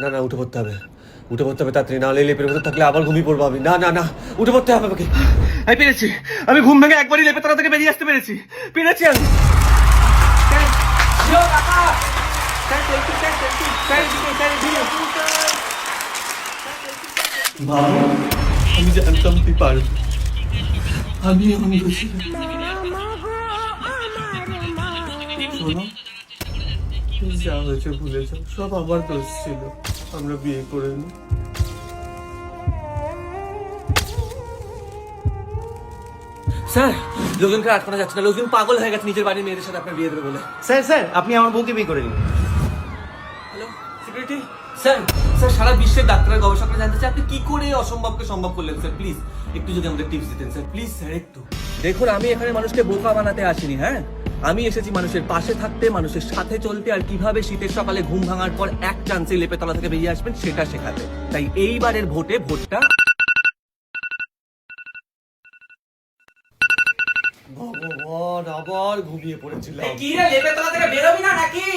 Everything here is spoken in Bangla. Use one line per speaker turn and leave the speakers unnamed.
না না উঠে পড়তে হবে উঠে পড়তে হবে তাড়াতাড়ি নাহলে লেপের ভেতর থাকলে আবার ঘুমিয়ে পড়ব আমি না না না উঠে পড়তে হবে আমাকে
আমি পেরেছি আমি ঘুম ভেঙে একবারই লেপে তারা থেকে বেরিয়ে আসতে পেরেছি পেরেছি আমি
আমি জানতাম তুই পারবি আমি আমি শোনো যা হয়েছে ভুলে যাও সব আমার দোষ ছিল। আমরা বিয়ে করে নি
স্যার লোকজনকে আটকানো যাচ্ছে না। লোকজন পাগল হয়ে গেছে নিজের বাড়ির মেয়েদের সাথে আপনার বিয়ে দেবে বলে।
স্যার স্যার আপনি আমার বউকে বিয়ে করে নিন।
হ্যালো সিকিউরিটি স্যার স্যার সারা বিশ্বের ডাক্তার গবেষকরা জানতে চায় আপনি কি করে অসম্ভবকে সম্ভব করলেন স্যার প্লিজ একটু যদি আমাদের টিপস দিতেন স্যার প্লিজ স্যার একটু। দেখুন আমি এখানে মানুষকে বোকা বানাতে আসিনি হ্যাঁ? আমি এসেছি মানুষের পাশে থাকতে মানুষের সাথে চলতে আর কীভাবে শীতের সকালে ঘুম ভাঙার পর এক চান্সে লেপে তলা থেকে বেরিয়ে আসবেন সেটা শেখাতে। তাই এইবারের ভোটে ভোটটা
ভগবান আবার ঘুমিয়ে পড়েছিলাম।
কি রে লেপে তলা থেকে বেরোবি না নাকি?